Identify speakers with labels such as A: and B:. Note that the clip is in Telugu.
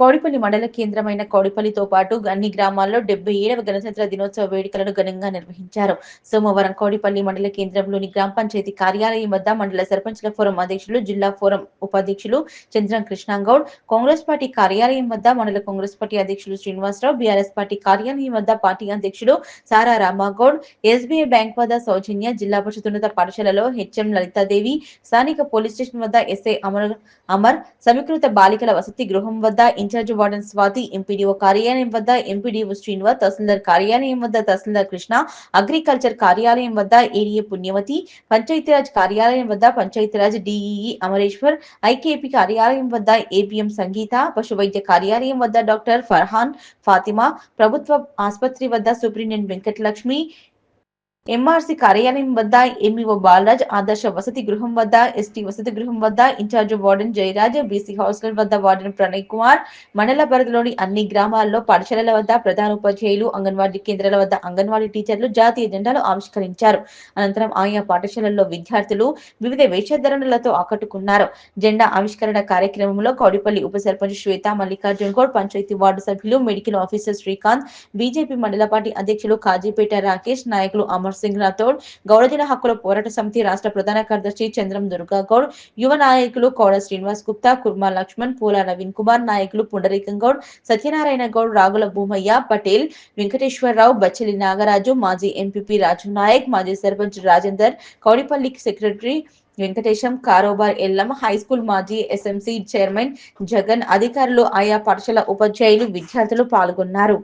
A: కౌడిపల్లి మండల కేంద్రమైన కౌడిపల్లితో పాటు అన్ని గ్రామాల్లో డెబ్బై ఏడవ గణతంత్ర దినోత్సవ వేడుకలను ఘనంగా నిర్వహించారు. సోమవారం కౌడిపల్లి మండల కేంద్రంలోని గ్రామ పంచాయతీ కార్యాలయం వద్ద మండల సర్పంచ్ల ఫోరం అధ్యక్షులు జిల్లా ఫోరం ఉపాధ్యక్షులు చంద్రం కృష్ణాగౌడ్ కాంగ్రెస్ పార్టీ కార్యాలయం వద్ద మండల కాంగ్రెస్ పార్టీ అధ్యక్షులు శ్రీనివాసరావు బీఆర్ఎస్ పార్టీ కార్యాలయం వద్ద పార్టీ అధ్యక్షులు సారా రామాగౌడ్ ఎస్బీఐ బ్యాంక్ వద్ద సౌజన్య జిల్లా పరిషత్ ఉన్నత పాఠశాలలో హెచ్ఎం లలితాదేవి స్థానిక పోలీస్ స్టేషన్ వద్ద ఎస్ఐ అమర్ అమర్ సమీకృత బాలికల వసతి గృహం వద్ద ఇన్ఛార్జ్ వార్డెన్ స్వాతి ఎంపీడీఓ కార్యాలయం వద్ద ఎంపీడీఓ శ్రీనివాస్ తహసీల్దార్ కార్యాలయం వద్ద తహసీల్దార్ కృష్ణ అగ్రికల్చర్ కార్యాలయం వద్ద ఏరియా పుణ్యవతి పంచాయతీరాజ్ కార్యాలయం వద్ద పంచాయతీరాజ్ డిఈఈ అమరేశ్వర్ ఐకేపీ కార్యాలయం వద్ద ఏపీఎం సంగీత పశు వైద్య కార్యాలయం వద్ద డాక్టర్ ఫర్హాన్ ఫాతిమా ప్రభుత్వ ఆసుపత్రి వద్ద సూపరింటెండెంట్ వెంకటలక్ష్మి ఎంఆర్సీ కార్యాలయం వద్ద ఎంఈఓ బాలరాజ్ ఆదర్శ వసతి గృహం వద్ద ఎస్టీ వసతి గృహం వద్ద incharge warden Jayaraj BC hostel వద్ద వార్డెన్ ప్రణయ్ కుమార్ మండల పరిధిలోని అన్ని గ్రామాల్లో పాఠశాలల వద్ద ప్రధాన ఉపాధ్యాయులు అంగన్వాడీ కేంద్రాల వద్ద అంగన్వాడీ టీచర్లు జాతీయ జెండాలు ఆవిష్కరించారు. అనంతరం ఆయా పాఠశాలల్లో విద్యార్థులు వివిధ వేషధరణలతో ఆకట్టుకున్నారు. జెండా ఆవిష్కరణ కార్యక్రమంలో కౌడిపల్లి ఉప సర్పంచ్ శ్వేత మల్లికార్జున్ గౌడ్ పంచాయతీ వార్డు సభ్యులు మెడికల్ ఆఫీసర్ శ్రీకాంత్ బీజేపీ మండల పార్టీ అధ్యక్షులు కాజీపేట రాకేష్ నాయకులు అమర్ సింగ్ రాథోడ్ గౌడజన హక్కుల పోరాట సమితి రాష్ట్ర ప్రధాన కార్యదర్శి చంద్రం దుర్గా గౌడ్ యువ నాయకులు కోడ శ్రీనివాస్ గుప్తా కుర్మా లక్ష్మణ్ పూల నవీన్ కుమార్ నాయకులు పుండరీకం గౌడ్ సత్యనారాయణ గౌడ్ రాగుల భూమయ్య పటేల్ వెంకటేశ్వరరావు బచ్చలి నాగరాజు మాజీ ఎంపీపీ రాజు నాయక్ మాజీ సర్పంచ్ రాజేందర్ కౌడిపల్లి సెక్రటరీ వెంకటేశం కారోబార్ ఎల్లం హై స్కూల్ మాజీ ఎస్ఎంసీ చైర్మన్ జగన్ అధికారులు ఆయా పాఠశాల ఉపాధ్యాయులు విద్యార్థులు పాల్గొన్నారు.